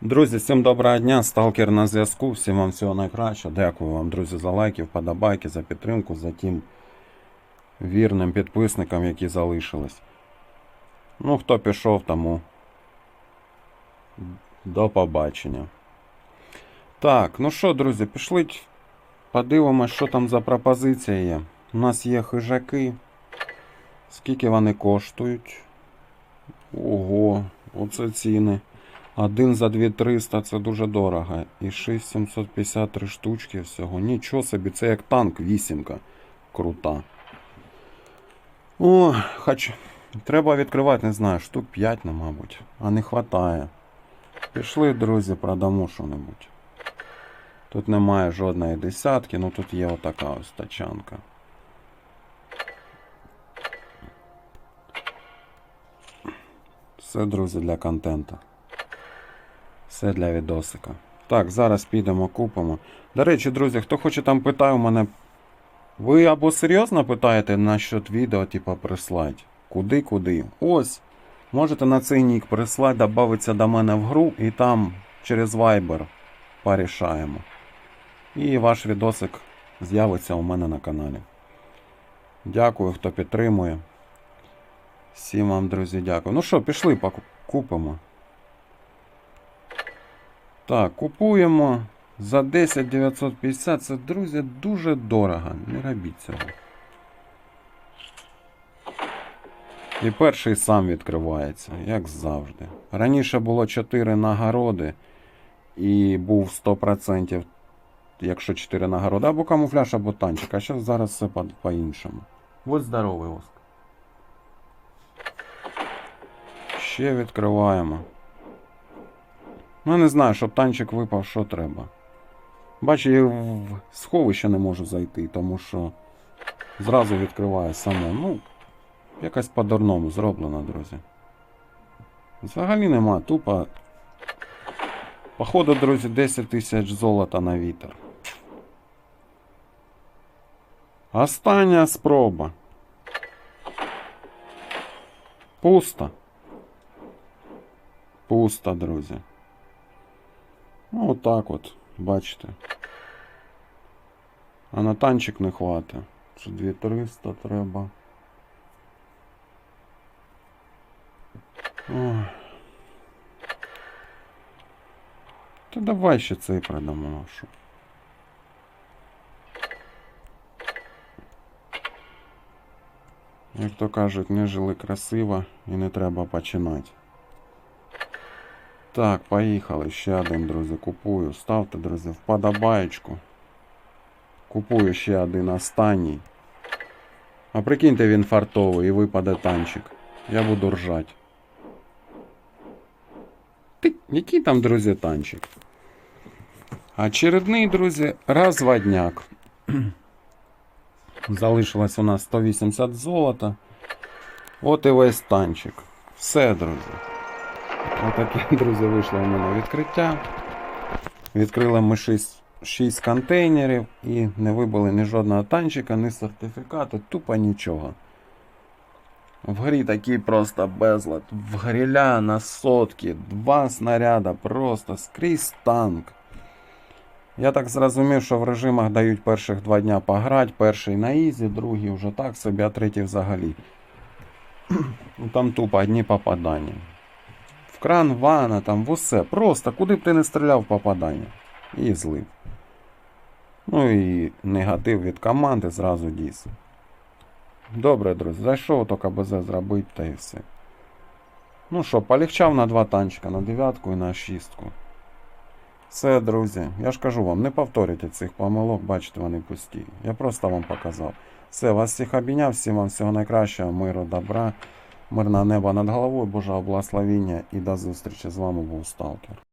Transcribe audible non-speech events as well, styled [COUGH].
Друзі, всім доброго дня. Сталкер на зв'язку. Всім вам всього найкращого. Дякую вам, друзі, за лайки, вподобайки, за підтримку, за тим вірним підписникам, які залишились. Ну, хто пішов, тому до побачення. Так, ну що, друзі, пішли. Подивимось, що там за пропозиція є. У нас є хижаки. Скільки вони коштують? Ого, оце ціни. Один за 2300 це дуже дорого. І 6753 штучки всього. Нічого собі, це як танк, вісімка. Крута. О, хоч. Треба відкривати, не знаю, штук 5, ну, мабуть. А не хватає. Пішли, друзі, продамо що-небудь. Тут немає жодної десятки, ну тут є отака ось тачанка. Все, друзі, для контенту. Все для відосика. Так, зараз підемо, купимо. До речі, друзі, хто хоче там питає у мене. Ви або серйозно питаєте насчет відео, типа, прислать? Куди, куди? Ось. Можете на цей нік прислати, додатися до мене в гру і там через Viber порішаємо. І ваш відосик з'явиться у мене на каналі. Дякую, хто підтримує. Всім вам, друзі, дякую. Ну що, пішли, купимо. Так, купуємо за 10 950. Це, друзі, дуже дорого. Не робіть цього. І перший сам відкривається, як завжди. Раніше було 4 нагороди і був 100%, якщо 4 нагороди, або камуфляж, або танчик. А зараз зараз все по- по-іншому. Будь здоровий, Оск. Ще відкриваємо. Ну, я не знаю, щоб танчик випав, що треба. Бачу, я в сховище не можу зайти, тому що зразу відкриває само. Ну, якось по-дурному зроблено, друзі. Взагалі нема, тупо. Походу, друзі, 10 тисяч золота на вітер. Остання спроба. Пусто. Пусто, друзі. Ну, отак от, бачите. А на танчик не хватить. Це 2300 треба. Ой. Та давай ще цей продамо нашу. Як то кажуть, не жили красиво і не треба починати. Так, поїхали. Ще один, друзі, купую. Ставте, друзі, вподобаєчку. Купую ще один останній. А прикиньте, він фартовий і випаде танчик. Я буду ржать. Ти, який там, друзі, танчик? Очередний, друзі, розводняк. [CLEARS THROAT] Залишилось у нас 180 золота. От і весь танчик. Все, друзі. Отаке, [LAUGHS] друзі, вийшло у мене відкриття. Відкрили ми 6, 6 контейнерів і не вибили ні жодного танчика, ні сертифікату, тупо нічого. В грі такий просто безлад. В гриля на сотки, два снаряда, просто скрізь танк. Я так зрозумів, що в режимах дають перших два дня пограти, перший на ізі, другий вже так собі, а третій взагалі. [CLEARS THROAT] Там тупо одні попадання. Кран вана, там в усе. Просто куди б ти не стріляв попадання. І злив. Ну і негатив від команди зразу діс. Добре, друзі, зайшов тільки БЗ зробити та і все. Ну що, полегчав на два танчика, на дев'ятку і на шістку. Все, друзі, я ж кажу вам, не повторюйте цих помилок, бачите, вони пусті. Я просто вам показав. Все, вас всіх обійняв, всім вам всього найкращого, миру, добра, мирного неба над головою, Божого благословіння і до зустрічі. З вами був Сталкер.